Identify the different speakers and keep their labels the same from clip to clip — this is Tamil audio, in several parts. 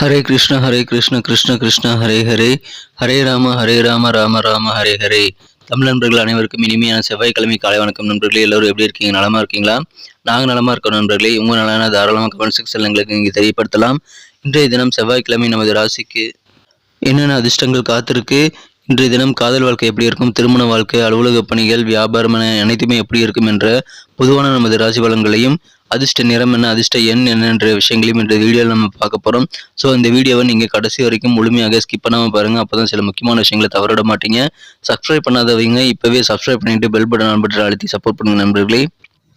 Speaker 1: ஹரே கிருஷ்ண ஹரே கிருஷ்ண கிருஷ்ண கிருஷ்ண ஹரே ஹரே. ஹரே ராம ஹரே ராம ராம ராம ஹரே ஹரே. தமிழ் நண்பர்கள் அனைவருக்கும் இனிமையான செவ்வாய்க்கிழமை காலை வணக்கம் நண்பர்களே. எல்லோரும் எப்படி இருக்கீங்க? நலமா இருக்கீங்களா? நாங்கள் நலமா இருக்கோம் நண்பர்களே. உங்க நலன தாராளமாக கமெண்ட் செக்ஷன் எங்களுக்கு நீங்கள் தெரியப்படுத்தலாம். இன்றைய தினம் செவ்வாய்க்கிழமை நமது ராசிக்கு என்னென்ன அதிர்ஷ்டங்கள் காத்திருக்கு? இன்றைய தினம் காதல் வாழ்க்கை எப்படி இருக்கும்? திருமண வாழ்க்கை அலுவலக பணிகள் வியாபாரம் என அனைத்துமே எப்படி இருக்கும் என்ற பொதுவான நமது ராசி பலன்களையும் அதிர்ஷ்ட நிறம் என்ன அதிர்ஷ்ட எண் என்னன்ற விஷயங்களையும் இந்த வீடியோவில் நம்ம பார்க்க போகிறோம் ஸோ இந்த வீடியோவை நீங்கள் கடைசி வரைக்கும் முழுமையாக ஸ்கிப் பண்ணாமல் பாருங்கள் அப்போ தான் சில முக்கியமான விஷயங்களை தவறிட மாட்டீங்க. சப்ஸ்கிரைப் பண்ணாதவங்க இப்போவே சப்ஸ்கிரைப் பண்ணிட்டு பெல் பட்டன் பட்டன் அழுத்தி சப்போர்ட் பண்ணுங்கள் நண்பர்களே.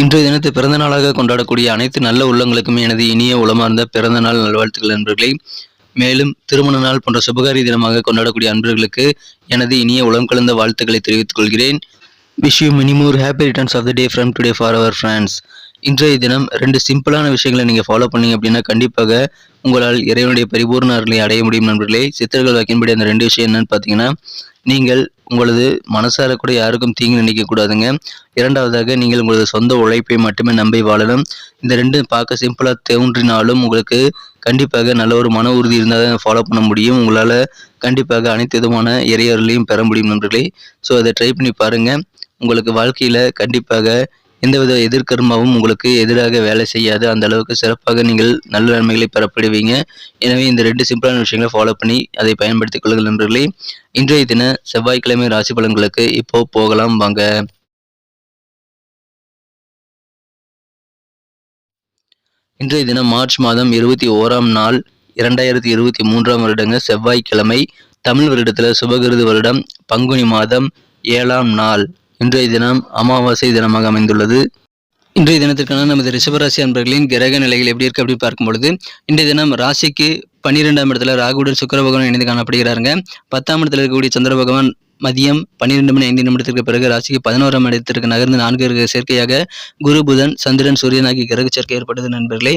Speaker 1: இன்றைய தினத்தை பிறந்த நாளாக கொண்டாடக்கூடிய அனைத்து நல்ல உள்ளங்களுக்குமே எனது இனிய உளமார்ந்த பிறந்த நாள் நல்வாழ்த்துக்கள் நண்பர்களை. மேலும் திருமண நாள் போன்ற சுபகாரி தினமாக கொண்டாடக்கூடிய அன்பர்களுக்கு எனது இனிய உளம் கலந்த வாழ்த்துக்களை தெரிவித்துக் கொள்கிறேன். Wish you many more happy returns of the day from today for our friends இன்றைய தினம் ரெண்டு சிம்பிளான விஷயங்களை நீங்கள் ஃபாலோ பண்ணீங்க அப்படின்னா கண்டிப்பாக உங்களால் இறைவனுடைய பரிபூர்ண அருளை அடைய முடியும் நண்பர்களே. சித்தர்கள் வைக்கின்படி அந்த ரெண்டு விஷயம் என்னன்னு பார்த்தீங்கன்னா நீங்கள் உங்களது மனசார கூட யாருக்கும் தீங்கு நினைக்கக்கூடாதுங்க இரண்டாவதாக நீங்கள் உங்களது சொந்த உழைப்பை மட்டுமே நம்பி வாழணும். இந்த ரெண்டும் பார்க்க சிம்பிளாக தோன்றினாலும் உங்களுக்கு கண்டிப்பாக நல்ல ஒரு மன உறுதி இருந்தால் தான் ஃபாலோ பண்ண முடியும். உங்களால் கண்டிப்பாக அனைத்து விதமான இறையர்களையும் பெற முடியும் நண்பர்களே. ஸோ அதை ட்ரை பண்ணி பாருங்கள் உங்களுக்கு வாழ்க்கையில் கண்டிப்பாக எந்தவித எதிர்கர்மாவும் உங்களுக்கு எதிராக வேலை செய்யாது. அந்த அளவுக்கு சிறப்பாக நீங்கள் நல்ல நன்மைகளை பெறப்படுவீங்க. எனவே இந்த ரெண்டு சிம்பிளான விஷயங்களை ஃபாலோ பண்ணி அதை பயன்படுத்திக் கொள்ளுங்கள் நண்பர்களே. இன்றைய தின செவ்வாய்க்கிழமை ராசி பலன்களுக்கு இப்போ போகலாம் வாங்க. இன்றைய தினம் மார்ச் மாதம் இருபத்தி ஓராம் நாள் இரண்டாயிரத்தி இருபத்தி மூன்றாம் வருடங்க செவ்வாய்க்கிழமை தமிழ் வருடத்தில் சுபகிருது வருடம் பங்குனி மாதம் ஏழாம் நாள். இன்றைய தினம் அமாவாசை தினமாக அமைந்துள்ளது. இன்றைய தினத்திற்கான நமது ரிஷபராசி அன்பர்களின் கிரக நிலைகள் எப்படி இருக்கு அப்படின்னு பார்க்கும் பொழுது இன்றைய தினம் ராசிக்கு பன்னிரெண்டாம் இடத்துல ராகுடன் சுக்கர பகவான் இணைந்து காணப்படுகிறாருங்க. பத்தாம் இடத்துல இருக்கக்கூடிய சந்திர பகவான் மதியம் பன்னிரெண்டு மணி ஐந்து நிமிடத்திற்கு பிறகு ராசிக்கு பதினோராம் இடத்திற்கு நகர்ந்து நான்கு கிரக சேர்க்கையாக குரு புதன் சந்திரன் சூரியன் ஆகிய கிரக சேர்க்கை ஏற்பட்டது நண்பர்களே.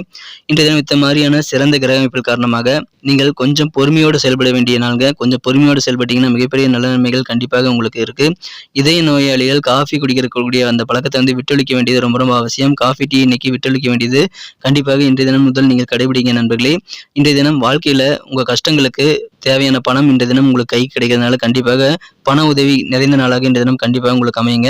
Speaker 1: இன்றைய தினம் இந்த மாதிரியான சிறந்த கிரக அமைப்பில் காரணமாக நீங்கள் கொஞ்சம் பொறுமையோடு செயல்பட வேண்டிய நாள்க கொஞ்சம் பொறுமையோடு செயல்பட்டீங்கன்னா மிகப்பெரிய நல்ல நன்மைகள் கண்டிப்பாக உங்களுக்கு இருக்கு. இதய நோயாளிகள் காஃபி குடிக்கிறக்கூடிய அந்த பழக்கத்தை வந்து விட்டொழிக்க வேண்டியது ரொம்ப ரொம்ப அவசியம். காஃபி டீ இன்னைக்கு விட்டொழிக்க வேண்டியது கண்டிப்பாக இன்றைய தினம் முதல் நீங்கள் கடைபிடிங்க நண்பர்களே. இன்றைய தினம் வாழ்க்கையில உங்க கஷ்டங்களுக்கு தேவையான பணம் இந்த தினம் உங்களுக்கு கை கிடைக்கிறதுனால கண்டிப்பாக பண உதவி நிறைந்த நாளாக இந்த தினம் கண்டிப்பாக உங்களுக்கு அமையுங்க.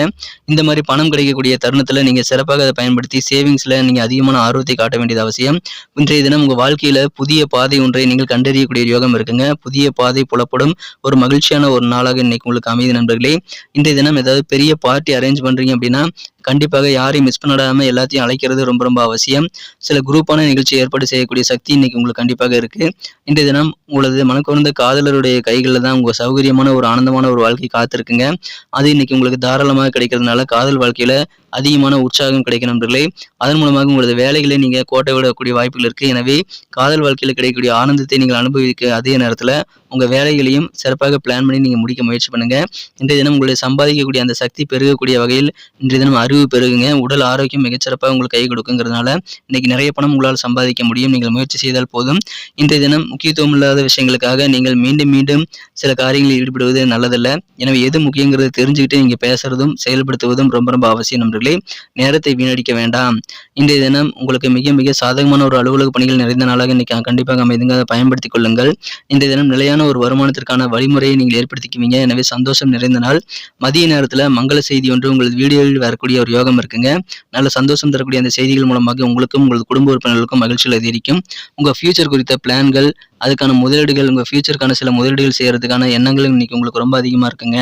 Speaker 1: இந்த மாதிரி பணம் கிடைக்கக்கூடிய தருணத்தில் நீங்கள் சிறப்பாக அதை பயன்படுத்தி சேவிங்ஸில் நீங்கள் அதிகமான ஆர்வத்தை காட்ட வேண்டியது அவசியம். இன்றைய தினம் உங்கள் வாழ்க்கையில் புதிய பாதை ஒன்றை நீங்கள் கண்டறியக்கூடிய யோகம் இருக்குங்க. புதிய பாதை புலப்படும் ஒரு மகிழ்ச்சியான ஒரு நாளாக இன்னைக்கு உங்களுக்கு அமையுது நண்பர்களே. இன்றைய தினம் ஏதாவது பெரிய பார்ட்டி அரேஞ்ச் பண்ணுறீங்க அப்படின்னா கண்டிப்பாக யாரையும் மிஸ் பண்ணிடாம எல்லாத்தையும் அழைக்கிறது ரொம்ப ரொம்ப அவசியம். சில குரூப்பான நிகழ்ச்சி ஏற்பாடு செய்யக்கூடிய சக்தி இன்னைக்கு உங்களுக்கு கண்டிப்பாக இருக்கு. இன்றைய தினம் உங்களது மனக்குறந்த காதலருடைய கைகளில் தான் உங்க சௌகரியமான ஒரு ஆனந்தமான ஒரு வாழ்க்கை காத்திருக்குங்க. அது இன்னைக்கு உங்களுக்கு தாராளமாக கிடைக்கிறதுனால காதல் வாழ்க்கையில அதிகமான உற்சாகம் கிடைக்கும் நண்பர்களே. அதன் மூலமாக உங்களது வேலைகளை நீங்க கோட்டை விடக்கூடிய வாய்ப்புகள் இருக்கு. எனவே காதல் வாழ்க்கையில் கிடைக்கக்கூடிய ஆனந்தத்தை நீங்கள் அனுபவிக்க அதே நேரத்தில் உங்க வேலைகளையும் சிறப்பாக பிளான் பண்ணி நீங்க முடிக்க முயற்சி பண்ணுங்க. இன்றைய தினம் உங்களை சம்பாதிக்கக்கூடிய அந்த சக்தி பெருகக்கூடிய வகையில் இன்றைய தினம் அறிவு பெருகுங்க. உடல் ஆரோக்கியம் மிகச்சிறப்பாக உங்களுக்கு கை கொடுக்குங்கிறதுனால இன்னைக்கு நிறைய பணம் உங்களால் சம்பாதிக்க முடியும். நீங்கள் முயற்சி செய்தால் போதும். இந்த தினம் முக்கியத்துவம் இல்லாத விஷயங்களுக்காக நீங்கள் மீண்டும் மீண்டும் சில காரியங்களில் ஈடுபடுவது நல்லதல்ல. எனவே எது முக்கியங்கிறத தெரிஞ்சுக்கிட்டு நீங்கள் பேசுறதும் செயல்படுத்துவதும் ரொம்ப ரொம்ப அவசியம் நண்பர்களே. நேரத்தை வீணடிக்க வேண்டாம். இன்றைய தினம் உங்களுக்கு மிக மிக சாதகமான ஒரு அலுவலக பணிகள் நிறைந்த நாளாக இன்னைக்கு கண்டிப்பாக அமைதுங்க. அதை பயன்படுத்திக் கொள்ளுங்கள். இந்த தினம் நிலையான ஒரு வருமானத்திற்கான வழிமுறையை நீங்கள் ஏற்படுத்திக்குவீங்க. எனவே சந்தோஷம் நிறைந்த நாள். மதிய நேரத்தில் மங்கள செய்தி ஒன்று உங்களது வீடியோவில் வரக்கூடிய ஒரு யோகம் இருக்குங்க. நல்ல சந்தோஷம் தரக்கூடிய அந்த செய்திகள் மூலமாக உங்களுக்கும் உங்களது குடும்ப உறுப்பினர்களுக்கும் மகிழ்ச்சியில் அதிகரிக்கும். உங்கள் ஃபியூச்சர் குறித்த பிளான்கள் அதுக்கான முதலீடுகள் உங்கள் ஃபியூச்சருக்கான சில முதலீடுகள் செய்கிறதுக்கான எண்ணங்கள் இன்னைக்கு உங்களுக்கு ரொம்ப அதிகமாக இருக்குங்க.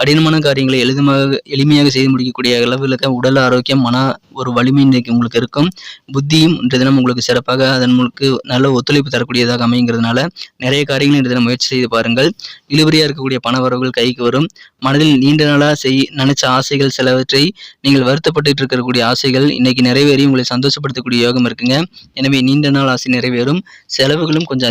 Speaker 1: கடினமான காரியங்களை எளிதமாக எளிமையாக செய்து முடிக்கக்கூடிய அளவில் இருக்க உடல் ஆரோக்கியம் மன ஒரு வலிமை இன்னைக்கு உங்களுக்கு இருக்கும். புத்தியும் இன்றைய தினம் உங்களுக்கு சிறப்பாக அதன் உங்களுக்கு நல்ல ஒத்துழைப்பு தரக்கூடியதாக அமைங்கிறதுனால நிறைய காரியங்கள் இன்றைய தினம் முயற்சி செய்து பாருங்கள். இழுபறியாக இருக்கக்கூடிய பண வரவுகள் கைக்கு வரும். மனதில் நீண்ட நாளாக செய் நினைச்ச ஆசைகள் சிலவற்றை நீங்கள் வருத்தப்பட்டு இருக்கக்கூடிய ஆசைகள் இன்னைக்கு நிறைவேறி உங்களை சந்தோஷப்படுத்தக்கூடிய யோகம் இருக்குங்க. எனவே நீண்ட நாள் ஆசை நிறைவேறும். செலவுகளும் கொஞ்சம்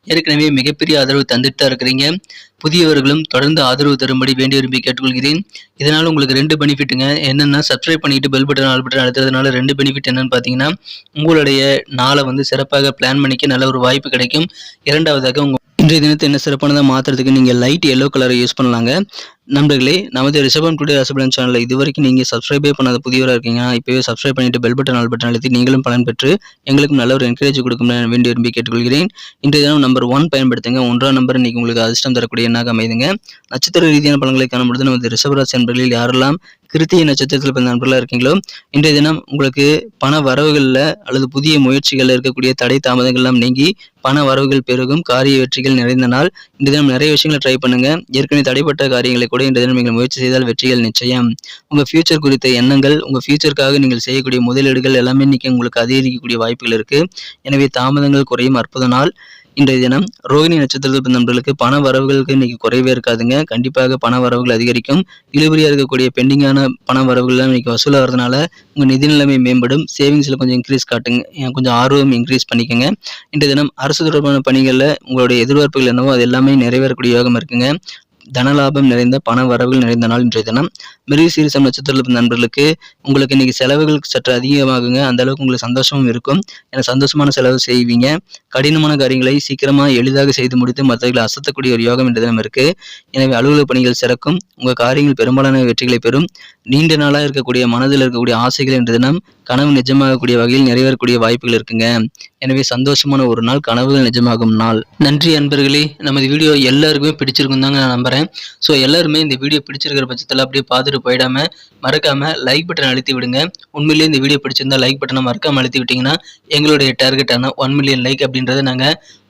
Speaker 1: ஏற்கனவே மிகப்பெரிய ஆதரவு தந்துட்டு தான் இருக்கிறீங்க. புதியவர்களும் தொடர்ந்து ஆதரவு தரும்படி வேண்டி விரும்பி கேட்டுக்கொள்கிறேன். இதனால் உங்களுக்கு ரெண்டு பெனிஃபிட்டுங்க. என்னென்னா சப்ஸ்கிரைப் பண்ணிட்டு பெல் பட்டன் ஆல் பட்டன் அழுத்துறதுனால ரெண்டு பெனிஃபிட் என்னன்னு பார்த்தீங்கன்னா உங்களுடைய நாளை வந்து சிறப்பாக பிளான் பண்ணிக்க நல்ல ஒரு வாய்ப்பு கிடைக்கும். இரண்டாவதாக உங்கள் இன்றைய தினத்தை என்ன சிறப்பானதாக மாற்றுறதுக்கு நீங்கள் லைட் எல்லோ கலரை யூஸ் பண்ணலாங்க. நண்பர்களே நமது ரிஷபம் டுடே ரசபலன் சேனலில் இது வரைக்கும் நீங்கள் சப்ஸ்கிரைபே பண்ணாத புதியவராக இருக்கீங்கன்னா இப்போவே சப்ஸ்கிரைப் பண்ணிட்டு பெல் பட்டன் ஆல் பட்டன் அழுத்தி நீங்களும் பலன் பெற்று எங்களுக்கும் நல்ல ஒரு என்கரேஜ் கொடுக்கும் என வேண்டி விரும்பி கேட்டுக்கொள்கிறேன். இன்றைய தினம் நம்பர் ஒன் பயன்படுத்துங்க. ஒன்றாம் நம்பர் இன்னைக்கு உங்களுக்கு அதிர்ஷ்டம் தரக்கூடிய எண்ணாக அமைதுங்க நட்சத்திர ரீதியான பலன்களை காணும்பொழுது நமது ரிஷபராசி நண்பர்களில் யாரெல்லாம் கிருத்திகை நட்சத்திரத்தில் பிறந்த நண்பர்களாக இருக்கீங்களோ இன்றைய தினம் உங்களுக்கு பண வரவுகளில் அல்லது புதிய முயற்சிகளில் இருக்கக்கூடிய தடை தாமதங்கள்லாம் நீங்கி பண வரவுகள் பெருகும் காரிய வெற்றிகள் நிறைந்த நாள். இந்த தினம் நிறைய விஷயங்களை ட்ரை பண்ணுங்க. ஏற்கனவே தடைப்பட்ட காரியங்களை கூட இந்த தினம் நீங்கள் முயற்சி செய்தால் வெற்றிகள் நிச்சயம். உங்கள் ஃபியூச்சர் குறித்த எண்ணங்கள் உங்கள் ஃபியூச்சருக்காக நீங்கள் செய்யக்கூடிய முதலீடுகள் எல்லாமே இன்னைக்கு உங்களுக்கு அதிகரிக்கக்கூடிய வாய்ப்புகள் இருக்கு. எனவே தாமதங்கள் குறையும் அற்புத நாள். இன்றைய தினம் ரோகிணி நட்சத்திரத்தில் பிறந்த நண்பர்களுக்கு பண வரவுகளுக்கு இன்னைக்கு குறைவே இருக்காதுங்க. கண்டிப்பாக பண வரவுகள் அதிகரிக்கும். இழுபறியா இருக்கக்கூடிய பெண்டிங்கான பண வரவுகள்லாம் இன்னைக்கு வசூலாகிறதுனால உங்க நிதி நிலைமை மேம்படும். சேவிங்ஸ்ல கொஞ்சம் இன்க்ரீஸ் காட்டுங்க. கொஞ்சம் ஆர்வம் இன்க்ரீஸ் பண்ணிக்கோங்க. இன்றைய தினம் அரசு தொடர்பான பணிகளில் உங்களுடைய எதிர்பார்ப்புகள் என்னவோ அது எல்லாமே நிறைவேறக்கூடிய யோகம் இருக்குங்க. தனலாபம் நிறைந்த பண வரவுகள் நிறைந்த நாள் இன்றைய தினம். மிருக சீரிசம் நட்சத்திரத்தில் நண்பர்களுக்கு உங்களுக்கு இன்னைக்கு செலவுகள் சற்று அதிகமாகுங்க. அந்த அளவுக்கு உங்களுக்கு சந்தோஷமும் இருக்கும். ஏன்னா சந்தோஷமான செலவு செய்வீங்க. கடினமான காரியங்களை சீக்கிரமா எளிதாக செய்து முடித்து மற்றவர்களை அசத்தக்கூடிய ஒரு யோகம் இன்றைய தினம் இருக்கு. எனவே அலுவலக பணிகள் சிறக்கும். உங்க காரியங்கள் பெரும்பாலான வெற்றிகளை பெறும். நீண்ட நாளாக இருக்கக்கூடிய மனதில் இருக்கக்கூடிய ஆசைகள் இன்றைய தினம் கனவு நிஜமாகக்கூடிய வகையில் நிறைவேறக்கூடிய வாய்ப்புகள் இருக்குங்க. எனவே சந்தோஷமான ஒரு நாள் கனவுகள் நிஜமாகும் நாள். நன்றி அன்பர்களே. நமது வீடியோ எல்லாருக்குமே பிடிச்சிருக்கும் தாங்க நான் நம்புகிறேன் ஸோ எல்லாருமே இந்த வீடியோ பிடிச்சிருக்கிற பட்சத்தில் அப்படியே பார்த்துட்டு போயிடாம மறக்காம லைக் பட்டன் அழுத்தி விடுங்க. உண்மையிலேயே இந்த வீடியோ பிடிச்சிருந்தா லைக் பட்டனை மறக்காம அழுத்தி விட்டீங்கன்னா எங்களுடைய டார்கெட்டான ஒன் மில்லியன் லைக் அப்படின்றத நாங்கள்